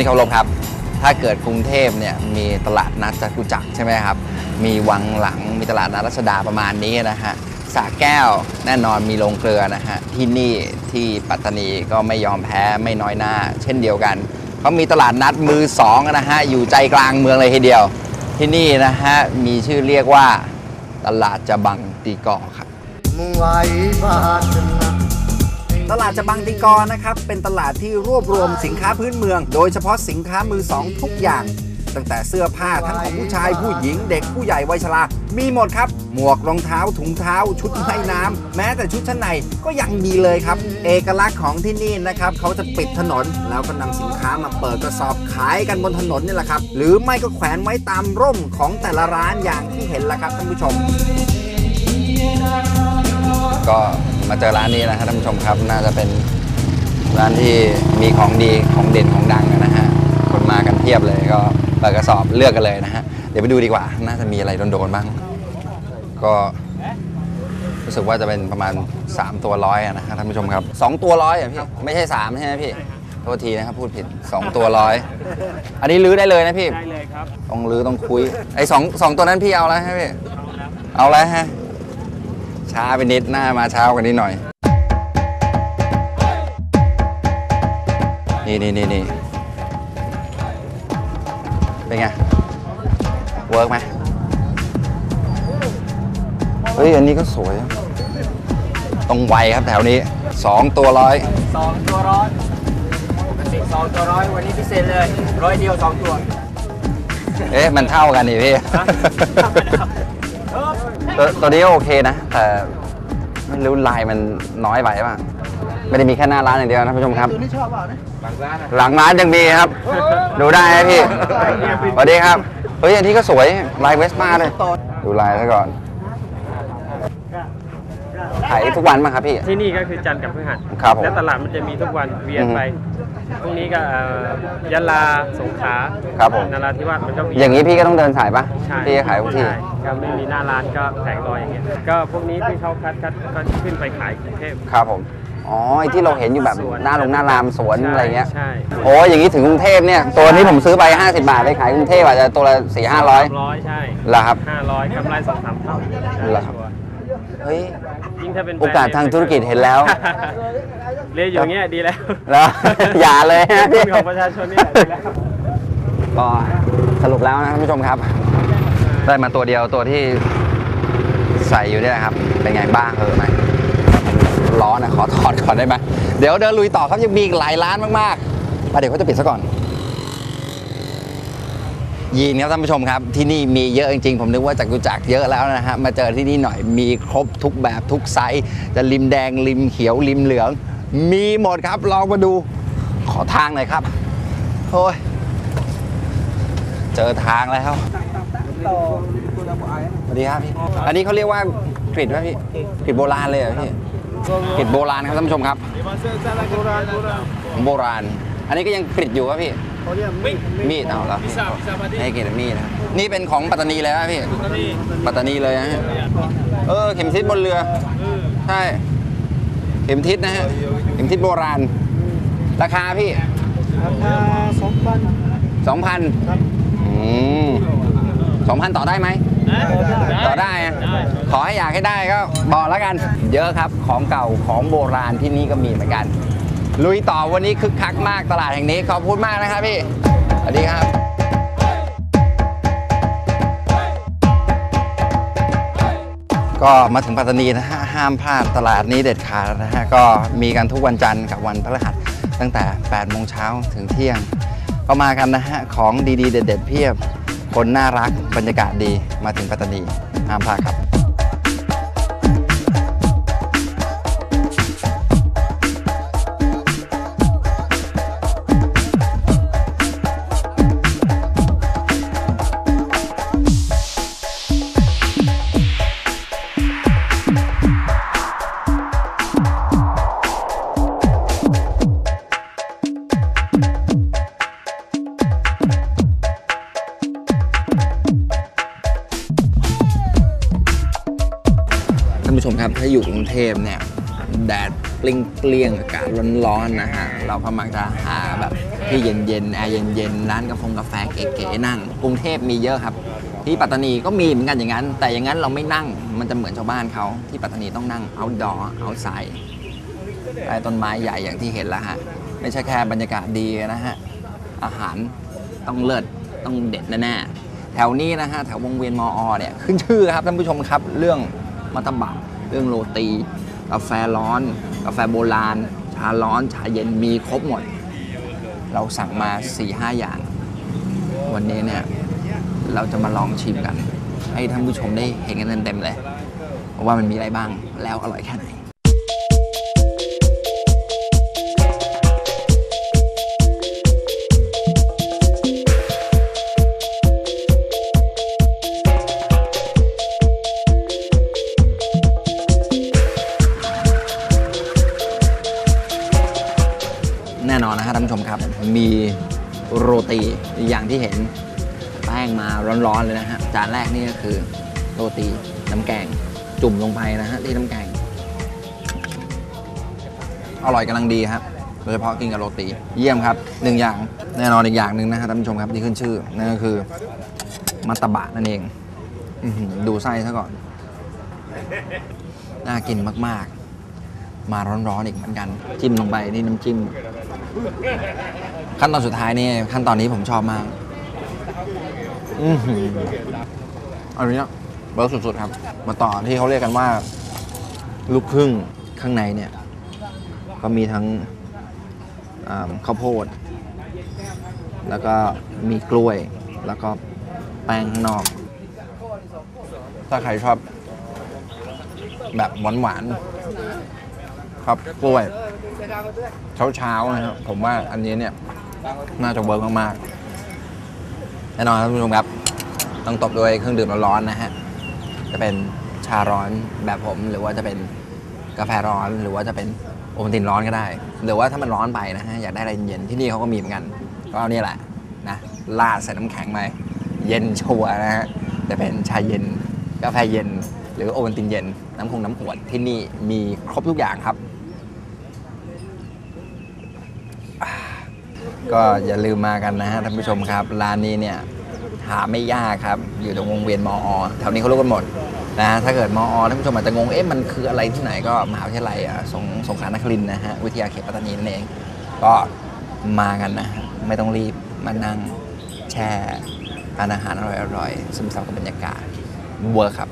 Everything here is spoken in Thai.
นี่เคารพครับ ถ้าเกิดกรุงเทพเนี่ยมีตลาดนัดจตุจักรใช่ไหมครับ มีวังหลัง มีตลาดนัดรัชดาประมาณนี้นะฮะสระแก้วแน่นอนมีโรงเกลือนะฮะที่นี่ที่ปัตตานีก็ไม่ยอมแพ้ไม่น้อยหน้า เช่นเดียวกันเขามีตลาดนัดมือสองนะฮะอยู่ใจกลางเมืองเลยทีเดียว ที่นี่นะฮะมีชื่อเรียกว่าตลาดจะบังตีกอครับ ตลาดจะบังติกรนะครับ เป็นตลาดที่รวบรวมสินค้าพื้นเมือง โดยเฉพาะสินค้ามือสองทุกอย่าง ตั้งแต่เสื้อผ้าทั้งของผู้ชายผู้หญิงเด็กผู้ใหญ่วัยชรา มีหมดครับ หมวกรองเท้าถุงเท้า ชุดว่ายน้ำแม้แต่ชุดชั้นในก็ยังมีเลยครับ เอกลักษณ์ของที่นี่นะครับเขาจะปิดถนนแล้วก็นำสินค้ามาเปิดกระสอบขายกันบนถนนนี่แหละครับ หรือไม่ก็แขวนไว้ตามร่มของแต่ละร้านอย่างที่เห็นล้วครับท่านผู้ชม ก็ มาเจอร้านนี้นะครับท่านผู้ชมครับ น่าจะเป็นร้านที่มีของดีของเด่นของดังนะฮะคนมากันเพียบเลยก็เปิดกระสอบเลือกกันเลยนะฮะเดี๋ยวไปดูดีกว่า น่าจะมีอะไรโดนๆบ้าง ก็รู้สึกว่าจะเป็นประมาณ 3 ตัวร้อยอะนะฮะท่านผู้ชมครับ 2 ตัวร้อยอะพี่ไม่ใช่3ใช่ไหมพี่โทษทีนะครับพูดผิด 2 ตัวร้อยอันนี้ลื้อได้เลยนะพี่ได้เลยครับต้องลื้อต้องคุยไอ้สองสองตัวนั้นพี่เอาแล้วใช่ไหมพี่เอาแล้วฮะ ช้าไปนิดหน้ามาเช้ากว่านี้หน่อย นี่นี่นี่นี่เป็นไง เวิร์กไหมเฮ้ย อันนี้ก็สวยอะต้องไวครับแถวนี้2ตัวร้อยสองตัวร้อยปกติสองตัวร้อยวันนี้พิเศษเลยร้อยเดียวสองตัว เอ๊ะ มันเท่ากันนี่พี่ ตัวตัวนี้ก็โอเคนะ แต่ไม่รู้ลายมันน้อยไปป่ะไม่ได้มีแค่หน้าร้านอย่างเดียวนะผู้ชมครับหลังร้านยังมีครับ ดูได้นะพี่สวัสดีครับ เฮ้ยอันนี้ก็สวยลายเวสป้าเลย ดูลายซะก่อน ขายทุกวันมั้งครับพี่ ที่นี่ก็คือจันทร์กับพฤหัสครับผมและตลาดมันจะมีทุกวันเวียนไปพรุ่งนี้ก็เอ่อยะลาสงขลาครับผม นราธิวาสมันก็เวียนอย่างนี้พี่ก็ต้องเดินสายปะใช่พี่จะขายทุกที่ใช่ก็ไม่มีหน้าร้านก็แผงลอยอย่างเงี้ย ก็พวกนี้ที่เขาคัดคัดก็ขึ้นไปขายกรุงเทพครับผม อ๋อไอ้ที่เราเห็นอยู่แบบสวนหน้าโรงหน้ารามสวนใช่อะไรเงี้ย ใช่โอ้ยอย่างนี้ถึงกรุงเทพเนี่ย ตัวนี้ผมซื้อไป 50 บาทไปขายกรุงเทพอาจจะตัวละ4 5 0 0ร้อยใช่เหรอครับ ห้าร้อยกำไรสองสามเท่าเหรอครับ เฮ้ยยิ่งถ้าเป็นแบรนด์โอกาสทางธุรกิจเห็นแล้ว เรียนอยู่อย่างเงี้ยดีแล้วแล้ว อย่าเลยฮะเป็นของประชาชนนี่แหละดีแล้ว ก็สรุปแล้วนะท่านผู้ชมครับ ได้มาตัวเดียวตัวที่ใส่อยู่เนี่ยนะครับ เป็นไงบ้างเหอะไหมร้อนนะขอถอดก่อนได้ไหมเดี๋ยวเดินลุยต่อครับยังมีอีกหลายร้านมากๆมาเดี๋ยวเขาจะปิดซะก่อน ยีนครับท่านผู้ชมครับที่นี่มีเยอะจริงๆ ผมนึกว่าจากกุจักเยอะแล้วนะฮะมาเจอที่นี่หน่อยมีครบทุกแบบทุกไซส์จะริมแดงริมเขียวริมเหลือง มีหมดครับลองมาดูขอทางหน่อยครับโอ้ยเจอทางแล้วสวัสดีครับพี่อันนี้เขาเรียกว่ากริดไหมพี่กริดโบราณเลยเหรอพี่กริดโบราณครับท่านผู้ชมครับโบราณ อันนี้ก็ยังกริดอยู่ครับพี่ มีดเอาแล้วให้เกียรติมีดนะครับนี่เป็นของปัตตานีเลยนะพี่ปัตตานีเลยนะฮะ เออ เข็มทิศบนเรือ ใช่ เข็มทิศนะฮะ เข็มทิศโบราณ ราคาพี่สองพันสองพันอืมสองพันต่อได้ไหม ต่อได้อะขอให้อยากให้ได้ก็บอกแล้วกัน เยอะครับ ของเก่าของโบราณที่นี่ก็มีเหมือนกัน ลุยต่อวันนี้คึกคักมากตลาดแห่งนี้ ขอบคุณมากนะครับพี่ สวัสดีครับ ก็มาถึงปัตตานีนะฮะห้ามพลาดตลาดนี้เด็ดขาดนะฮะก็มีกันทุกวันจันทร์กับวันพฤหัสตั้งแต่8โมงเช้าถึงเที่ยง ก็มากันนะฮะของดีๆ เด็ด ๆ เพียบ คนน่ารักบรรยากาศดีมาถึงปัตตานีห้ามพลาดครับ มครับ ถ้าอยู่กรุงเทพเนี่ย แดดปลิงเปลี่ยงๆอากาศร้อนๆนะฮะ เราก็มักจะหาแบบที่เย็นๆแอร์เย็นๆร้านกาแฟกาแฟเก๋ๆนั่ง กรุงเทพมีเยอะครับ ที่ปัตตานีก็มีเหมือนกันอย่างนั้น แต่อย่างนั้นเราไม่นั่งมันจะเหมือนชาวบ้านเขาที่ปัตตานีต้องนั่งเอาดอเอาไซใต้ต้นไม้ใหญ่อย่างที่เห็นแล้วฮะไม่ใช่แค่บรรยากาศดีนะฮะอาหารต้องเลิศต้องเด็ดแน่ๆแถวนี้นะฮะแถววงเวียนมอเนี่ยขึ้นชื่อครับท่านผู้ชมครับเรื่องมัตตบะ เรื่องโรตีกาแฟร้อน กาแฟโบราณ ชาร้อนชาเย็นมีครบหมด เราสั่งมา4-5อย่าง วันนี้เนี่ยเราจะมาลองชิมกัน ให้ท่านผู้ชมได้เห็นกันเต็มๆเลยว่ามันมีอะไรบ้างแล้วอร่อยแค่ไหน แน่นอนนะฮะท่านผู้ชมครับ มีโรตีอย่างที่เห็นแป้งมาร้อนๆเลยนะฮะจานแรกนี่ก็คือโรตีน้ำแกงจุ่มลงไปนะฮะที่น้ำแกง อร่อยกำลังดีครับโดยเฉพาะกินกับโรตี เยี่ยมครับหนึ่งอย่างแน่นอนอีกอย่างหนึ่งนะฮะท่านผู้ชมครับที่ขึ้นชื่อนั่นก็คือมัตตบะนั่นเองอดูไส้ซะก่อน น่ากินมาก ๆ มาร้อนๆอีกเหมือนกัน จิ้มลงไปนี่น้ำจิ้ม ขั้นตอนสุดท้ายนี่ขั้นตอนนี้ผมชอบมาก อือหืออันนี้เบิร์กสุดๆครับ มาต่อที่เขาเรียกกันว่า ลูกครึ่งข้างในเนี่ย ก็มีทั้งข้าวโพด แล้วก็มีกล้วย แล้วก็แป้งข้างนอก ถ้าใครชอบแบบหวานๆ ครับกล้วยเช้าๆนะครับผมว่าอันนี้เนี่ยน่าจะเวิร์กมากๆแน่นอนครับผู้ชมครับ ต้องตบด้วยเครื่องดื่มร้อนๆนะฮะจะเป็นชาร้อนแบบผม หรือว่าจะเป็นกาแฟร้อน หรือว่าจะเป็นโอวัลตินร้อนก็ได้ หรือว่าถ้ามันร้อนไปนะฮะอยากได้อะไรเย็นที่นี่เขาก็มีเหมือนกัน ก็เนี่แหละนะลาดใส่น้ำแข็งไปเย็นชัวร์นะฮะจะเป็นชาเย็นกาแฟเย็น หรือโอวัลตินเย็นน้ำคงน้ำขวดที่นี่มีครบทุกอย่างครับ ก็อย่าลืมมากันนะฮะท่านผู้ชมครับ ร้านนี้เนี่ยหาไม่ยากครับ อยู่ตรงวงเวียนมอแถวนี้เขารู้กันหมดนะฮะถ้าเกิดมอท่านผู้ชมอาจจะงงเอ๊ะมันคืออะไรที่ไหนก็มหาวิทยาลัยสงสงขลานครินนะฮะวิทยาเขตปัตตานีนั่นเอง ก็มากันนะฮะไม่ต้องรีบมานั่งแช่ทานอาหารอร่อยๆซึมซับกับบรรยากาศเวิร์ครับ